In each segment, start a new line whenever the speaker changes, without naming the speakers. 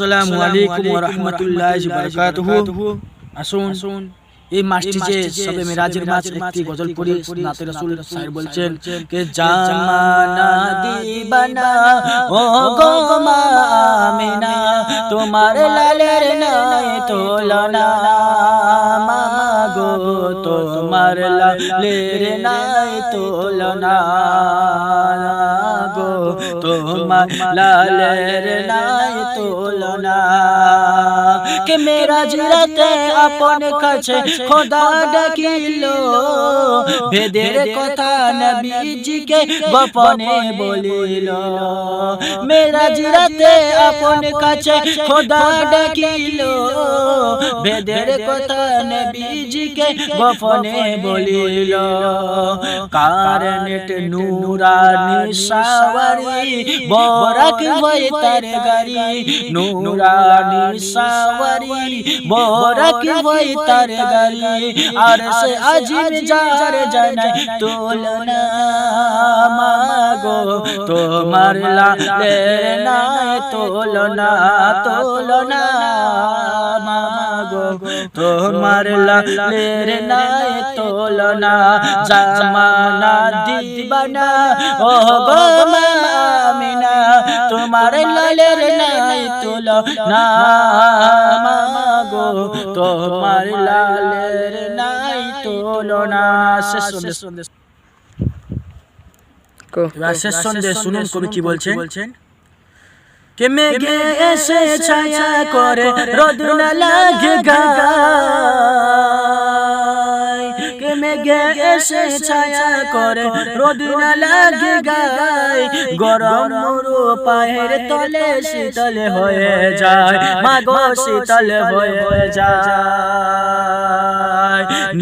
আসসালামু আলাইকুম ওয়া রাহমাতুল্লাহি ওয়া বারাকাতুহু আসুন এই মাসটি যে সবে মিরাজের মাস একটি গজল পড়ি নাতে রাসূল সাহেব বলছেন কে জামানা দিবানা ও গো মা আমিনা তোমার লালের নাই তোলনা মা গো তোমার লালের নাই তোলনা তোমার লালের নাই তোলনা। কে মেরা জিরাতে আপন কাছে খোদা ডাকিল। ভেদের কথা নবীজিকে গোপনে বলিল। মেরা জিরাতে আপন কাছে খোদা ডাকিল। ভেদের কথা নবীজিকে গোপনে বলিল কারণেট নুরানি সাওয়ারি বরাক ভয় তার গাড়ি নুরানি সাওয়ারি বরাক ভয় তার গাড়ি আর সে আজিব যার জানাই তোলনা মাগো তোমার লালের নাই তোলনা। তোলনা মাগো। তোমার লালের নাই তোলনা জামানা দিবানা। ও গো মামিনা তোমার লালের নাই তোলনা মাগো তোমার লালের নাই তোলনা শেষ এবার শেষ সন্দেশ শুনুন কবি কি বলছেন। কে এসে ছায়া করে রোদ না লাগে গায়। কে মেঘে এসে ছায়া করে রোদ না লাগে গায়। গরম মরু পায়ের তলে শীতল হয়ে যায়। মাগো শীতল হয়ে যায়।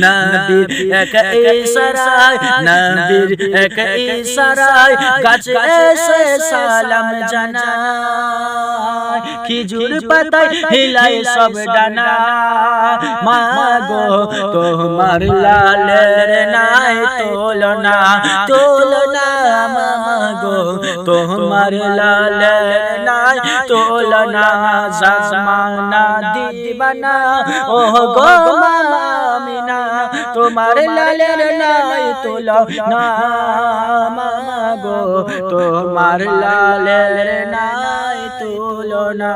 নবীর এক ইশারায় নবীর এক ইশারায় গাছে এসে সালাম জানায়। খিজুর পাতায় হিলায় সব ডানা। মাগো তোমার লালের নাই তোলনা। তোলনা। মাগো তোমার লালের নাই তোলনা। জামানা দিবানা ও গো মামিনা তোমার লালের নাই তুল মাগো তোমার লালের নাই তুলনা